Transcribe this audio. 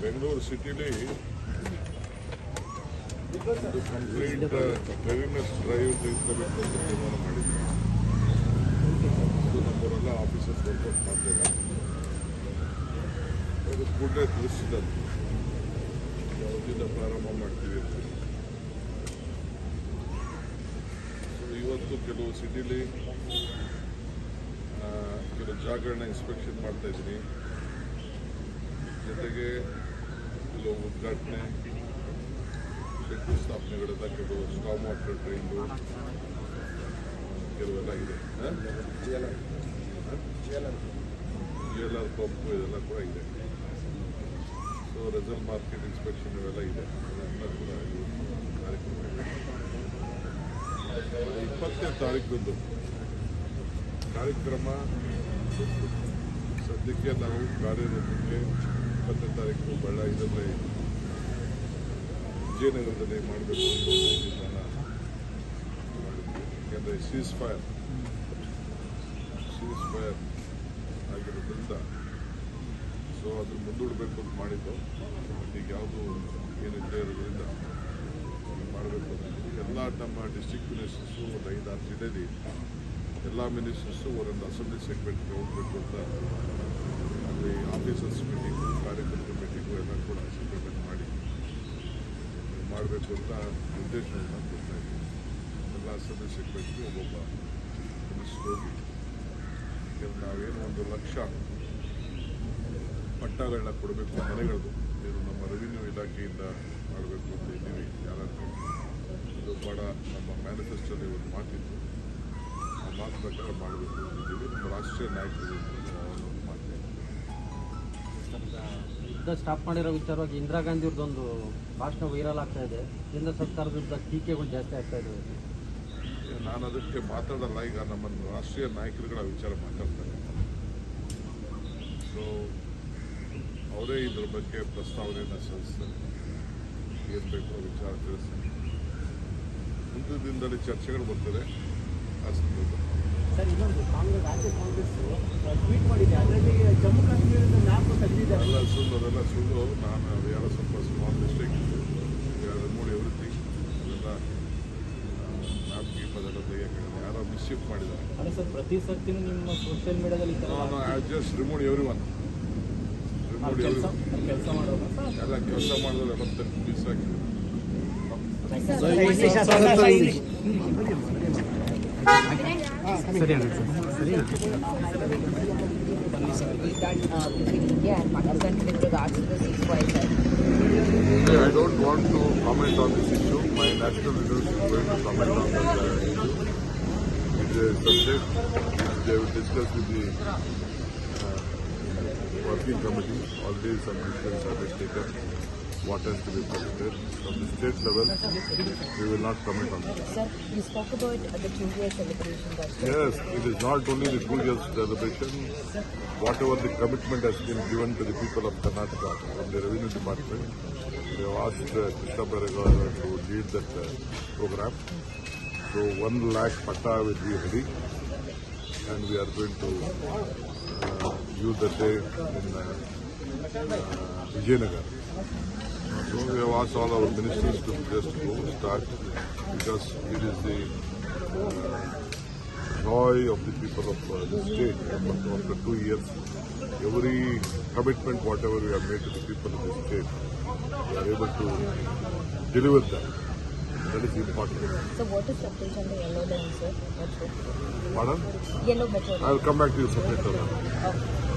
ಬೆಂಗಳೂರು ಸಿಟಿಲಿ complete drive ತೀರ್ಮಾನ ಮಾಡಿದ್ವಿ ಆಫೀಸರ್ ಅದು ಕೂಡಲೇ ಪ್ರಾರಂಭ ಮಾಡ್ತೀವಿ ಅಂತ. ಇವತ್ತು ಕೆಲವು ಸಿಟಿಲಿ ಕೆಲವು ಜಾಗಗಳನ್ನ ಇನ್ಸ್ಪೆಕ್ಷನ್ ಮಾಡ್ತಾ ಇದ್ದೀನಿ. ಜೊತೆಗೆ ಕೆಲವು ಉದ್ಘಾಟನೆ ಶಂಕುಸ್ಥಾಪನೆಗಳೆಲ್ಲ ಕೆಲವು ಸ್ಟಾಮ್ ವಾಟರ್ ಟ್ರೈನ್ಗಳು ಕೆಲವೆಲ್ಲ ಇದೆ. ಜಿ ಎಲ್ ಆರ್ ಪಂಪ್ ಇದೆಲ್ಲ ಕೂಡ ಇದೆ. ಸೊ ರೆಸರ್ವ್ ಮಾರ್ಕೆಟ್ ಇನ್ಸ್ಪೆಕ್ಷನ್ ಇವೆಲ್ಲ ಇದೆ. ಅದೆಲ್ಲ ಕೂಡ ಇವತ್ತು ಕಾರ್ಯಕ್ರಮ ಇದೆ ಇಪ್ಪತ್ತನೇ ತಾರೀಕಂದು ಕಾರ್ಯಕ್ರಮ ಸದ್ಯಕ್ಕೆ ನಾವು ಕಾರ್ಯರೂಪಕ್ಕೆ ಇಪ್ಪತ್ತನೇ ತಾರೀಕು ಬಳ್ಳ ಇದರಲ್ಲಿ ವಿಜಯನಗರದಲ್ಲಿ ಮಾಡಬೇಕು ಅಂತ ಯಾಕೆಂದರೆ ಸೀಸ್ ಫೈರ್ ಸೀಸ್ ಫೈರ್ ಆಗಿರೋದ್ರಿಂದ ಸೊ ಅದು ಮುಂದೂಡಬೇಕು ಅಂತ ಮಾಡಿದ್ದು. ಈಗ ಯಾವುದು ಏನಿದೆ ಇರೋದ್ರಿಂದ ಮಾಡಬೇಕು ಅಂತ ಎಲ್ಲ ನಮ್ಮ ಡಿಸ್ಟಿಕ್ ಮಿನಿಸ್ಟರ್ಸು ಒಂದು ಐದಾರು ಜಿಲ್ಲೆಯಲ್ಲಿ ಎಲ್ಲ ಮಿನಿಸ್ಟರ್ಸು ಒಂದೊಂದು ಅಸೆಂಬ್ಲಿ ಸೆಗ್ಮೆಂಟ್ಗೆ ಹೋಗಬೇಕು ಅಂತ ಅಲ್ಲಿ ಆಫೀಸರ್ಸ್ ಮೀಟಿಂಗು ಕಾರ್ಯಕರ್ತರ ಮೀಟಿಂಗು ಎಲ್ಲ ಕೂಡ ಸೆಗ್ಮೆಂಟ್ ಮಾಡಿ ಮಾಡಬೇಕು ಅಂತ ನಿರ್ದೇಶನವನ್ನು ಕೊಡ್ತಾ ಇದ್ದೀವಿ. ಎಲ್ಲ ಅಸೆಂಬ್ಲಿ ಸೆಗ್ಮೆಂಟ್ಗೆ ಒಬ್ಬೊಬ್ಬ ಮಿನಿಸ್ಟರ್ ಹೋಗಿ ನಾವೇನು ಒಂದು ಲಕ್ಷ ಪಟ್ಟಗಳನ್ನ ಕೊಡಬೇಕು ಮನೆಗಳದು. ಇದು ನಮ್ಮ ರೆವಿನ್ಯೂ ಇಲಾಖೆಯಿಂದ ಮಾಡಬೇಕು ಅಂತ ಇದ್ದೀವಿ. ಯಾರಾದ್ರೂ ಭಾಳ ನಮ್ಮ ಮ್ಯಾನಿಫೆಸ್ಟೋಲ್ಲಿ ಒಂದು ಮಾತಿತ್ತು. ಆ ಮಾತು ಪ್ರಕಾರ ಮಾಡಬೇಕು ಅಂತಿದ್ದೀವಿ ನಮ್ಮ ರಾಷ್ಟ್ರೀಯ ನಾಯಕರು ಮಾತು ಯುದ್ಧ ಸ್ಟಾಪ್ ಮಾಡಿರೋ ವಿಚಾರವಾಗಿ ಇಂದಿರಾ ಗಾಂಧಿ ಅವ್ರದ್ದೊಂದು ಭಾಷಣ ವೈರಲ್ ಆಗ್ತಾ ಇದೆ. ಕೇಂದ್ರ ಸರ್ಕಾರದ ವಿರುದ್ಧ ಟೀಕೆಗಳು ಜಾಸ್ತಿ ಆಗ್ತಾ ಇದೆ ನಾನು ಅದಕ್ಕೆ ಮಾತಾಡಲ್ಲ. ಈಗ ನಮ್ಮ ರಾಷ್ಟ್ರೀಯ ನಾಯಕರುಗಳ ವಿಚಾರ ಮಾತಾಡ್ತಾರೆ. ಸೊ ಅವರೇ ಇದ್ರ ಬಗ್ಗೆ ಪ್ರಸ್ತಾವನೆಯನ್ನು ಸಲ್ಲಿಸ್ತಾರೆ. ಏನು ಬೇಕೋ ವಿಚಾರ ತಿಳಿಸ್ತಾರೆ. ಮುಂದಿನ ದಿನದಲ್ಲಿ ಚರ್ಚೆಗಳು ಬರ್ತದೆ. ಸರ್ ಇನ್ನೊಂದು ಕಾಂಗ್ರೆಸ್ ರಾಜ್ಯ ಕಾಂಗ್ರೆಸ್ ಟ್ವೀಟ್ ಮಾಡಿದೆ. ಅದರಲ್ಲಿ ಜಮ್ಮು ಕಾಶ್ಮೀರದ ಮ್ಯಾಪ್ ತೆಗೆದಿದ್ದಾರೆ ಎಲ್ಲ ಸುಳ್ಳು ಅದೆಲ್ಲ ಸುಳ್ಳು. ನಾನು ಅದು ಯಾರೋ ಸ್ವಲ್ಪ ಸ್ಮಾಲ್ ಮಿಸ್ಟೇಕ್ ಮೂಡಿ ಎವ್ರಿಥಿಂಗ್ ಅದೆಲ್ಲ ಮ್ಯಾಪ್ ಗೀಪ್ ಅದೆಲ್ಲ ತೆಗಿಯೋಕ್ಕಾಗಲ್ಲ ಯಾರೋ ಮಿಸ್ಶಿಫ್ ಮಾಡಿದ್ದಾರೆ. ಅಲ್ಲ ಸರ್ ಪ್ರತಿ ಸರ್ತಿನೂ ನಿಮ್ಮ ಸೋಷಿಯಲ್ ಮೀಡಿಯಾದಲ್ಲಿ ನಾನು I just remove every one remove ಕೆಲಸ ಎವ್ರಿ ಎಲ್ಲ ಕೆಲಸ ಮಾಡಿದ್ರೆ ಎಲ್ಲ ಮಿಸ್ ಹಾಕಿದ್ರು uh. I don't want to comment on this issue. My national leaders is going to comment on uh, issue. It's a subject they will discuss with the uh, working committee. Already some decisions have been taken. What has to be considered. From the state level, we will not comment on this. Sir, you spoke about the two-year celebration. Yes, it is not only the two years celebration, whatever the commitment has been given to the people of Karnataka from the revenue department. They have asked uh, Krishna to lead that uh, program. So one lakh patta will be ready and we are going to uh, use the day in uh, Vijayanagar. So we have asked all our ministers to just go start because it is the joy of the people of uh, the state after, after two years. Every commitment, whatever we have made to the people of the state, we are able to deliver that. That is important. So what is the update on the yellow line, sir? Metro. Pardon? Yellow metro. I will come back to you separately. Okay.